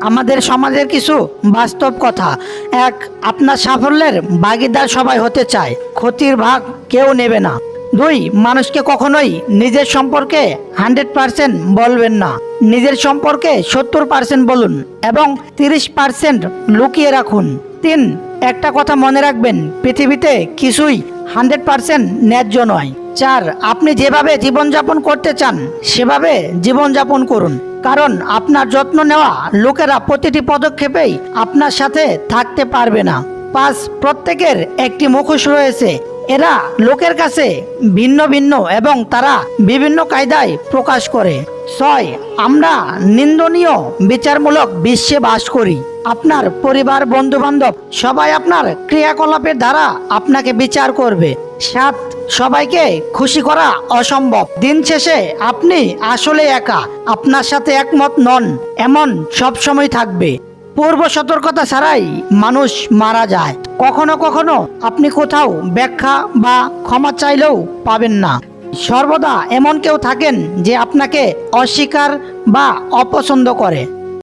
আমাদের সমাজের কিছু বাস্তব কথা। এক, আপনার সাফল্যের ভাগিদার সবাই হতে চায়। ক্ষতির ভাগ কেউ নেবে না। দুই, মানুষকে কখনোই নিজের সম্পর্কে হান্ড্রেড পার্সেন্ট বলবেন না। নিজের সম্পর্কে সত্তর পার্সেন্ট বলুন এবং তিরিশ পার্সেন্ট লুকিয়ে রাখুন। তিন, একটা কথা মনে রাখবেন, পৃথিবীতে কিছুই হান্ড্রেড পার্সেন্ট ন্যায্য নয়। চার, আপনি যেভাবে জীবনযাপন করতে চান, সেভাবে জীবনযাপন করুন। কারণ আপনার যত্ন নেওয়া লোকেরা প্রতিটি পদক্ষেপেই আপনার সাথে থাকতে পারবে না। পাঁচ, প্রত্যেকের একটি মুখোশ রয়েছে। এরা লোকের কাছে ভিন্ন ভিন্ন এবং তারা বিভিন্ন কায়দায় প্রকাশ করে। ছয়, আমরা নিন্দনীয় বিচারমূলক বিশ্বে বাস করি। আপনার পরিবার বন্ধু বান্ধব সবাই আপনার ক্রিয়াকলাপের দ্বারা আপনাকে বিচার করবে। সাত, সবাইকে খুশি করা অসম্ভব। দিন শেষে আপনি আসলে একা, আপনার সাথে একমত নন, এমন সব সময় থাকবে। পূর্ব সতর্কতা ছাড়াই মানুষ মারা যায়। কখনো কখনো আপনি কোথাও ব্যাখ্যা বা ক্ষমা চাইলেও পাবেন না। সর্বদা এমন কেউ থাকেন যে আপনাকে অস্বীকার বা অপছন্দ করে।